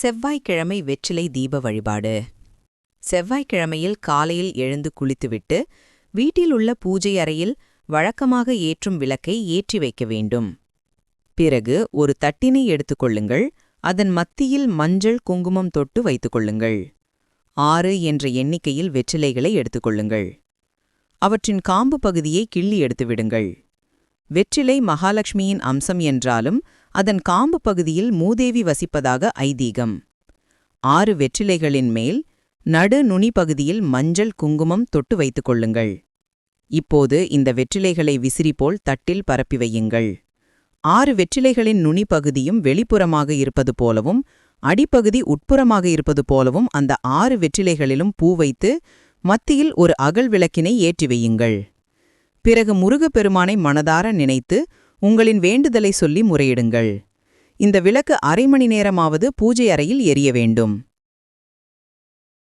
செவ்வாய்க்கிழமை வெற்றிலை தீப வழிபாடு. செவ்வாய்க்கிழமையில் காலையில் எழுந்து குளித்துவிட்டு வீட்டில் உள்ள பூஜை அறையில் வழக்கமாக ஏற்றும் விளக்கை ஏற்றி வைக்க வேண்டும். பிறகு ஒரு தட்டினை எடுத்துக்கொள்ளுங்கள் அதன் மத்தியில் மஞ்சள் குங்குமம் தொட்டு வைத்துக்கொள்ளுங்கள் ஆறு என்ற எண்ணிக்கையில் வெற்றிலைகளை எடுத்துக்கொள்ளுங்கள் அவற்றின் காம்பு பகுதியை கிள்ளி எடுத்துவிடுங்கள். வெற்றிலை மகாலட்சுமியின் அம்சம் என்றாலும் அதன் காம்பு பகுதியில் மூதேவி வசிப்பதாக ஐதீகம். ஆறு வெற்றிலைகளின் மேல் நடு நுனி பகுதியில் மஞ்சள் குங்குமம் தொட்டு வைத்துக் கொள்ளுங்கள். இப்போது இந்த வெற்றிலைகளை விசிறி போல் தட்டில் பரப்பி வையுங்கள். ஆறு வெற்றிலைகளின் நுனி பகுதியும் வெளிப்புறமாக இருப்பது போலவும் அடிப்பகுதி உட்புறமாக இருப்பது போலவும் அந்த ஆறு வெற்றிலைகளிலும் பூ வைத்து மத்தியில் ஒரு அகல் விளக்கினை ஏற்றி வையுங்கள். பிறகு முருகப்பெருமானை மனதார நினைத்து உங்களின் வேண்டுதலை சொல்லி முறையிடுங்கள். இந்த விளக்கு அரை மணி நேரமாவது பூஜை அறையில் எரிய வேண்டும்.